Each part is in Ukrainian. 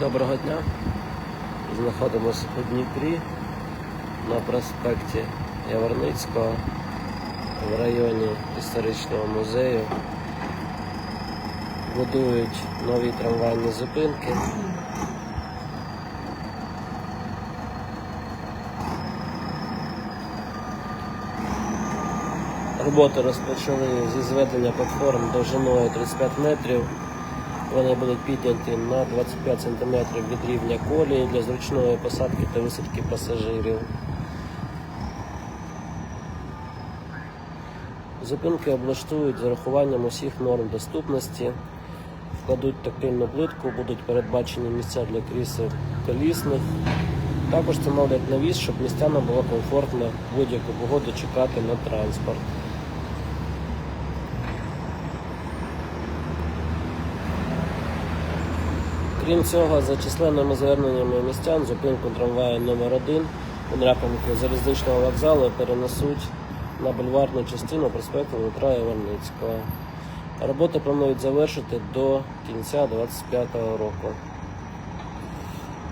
Доброго дня. Знаходимося у Дніпрі на проспекті Яворницького в районі історичного музею. Будують нові трамвайні зупинки. Роботи розпочали зі зведення платформ довжиною 35 метрів. Вони будуть підняті на 25 см від рівня колії для зручної посадки та висадки пасажирів. Зупинки облаштують з урахуванням усіх норм доступності, вкладуть тактильну плитку, будуть передбачені місця для крісел колісних. Також встановлять навіс, щоб містянам було комфортно будь-яку погоду чекати на транспорт. Крім цього, за численними зверненнями містян зупинку трамваю номер 1 у напрямку залізничного вокзалу перенесуть на бульварну частину проспекту Дмитра Іваницького. Роботи планують завершити до кінця 2025 року.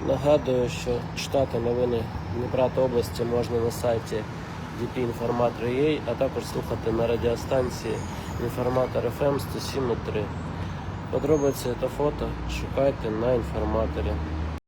Нагадую, що читати новини Дніпра та області можна на сайті dpinformator.ua, а також слухати на радіостанції Інформатор FM 107.3. Подробиці та фото шукайте на інформаторі.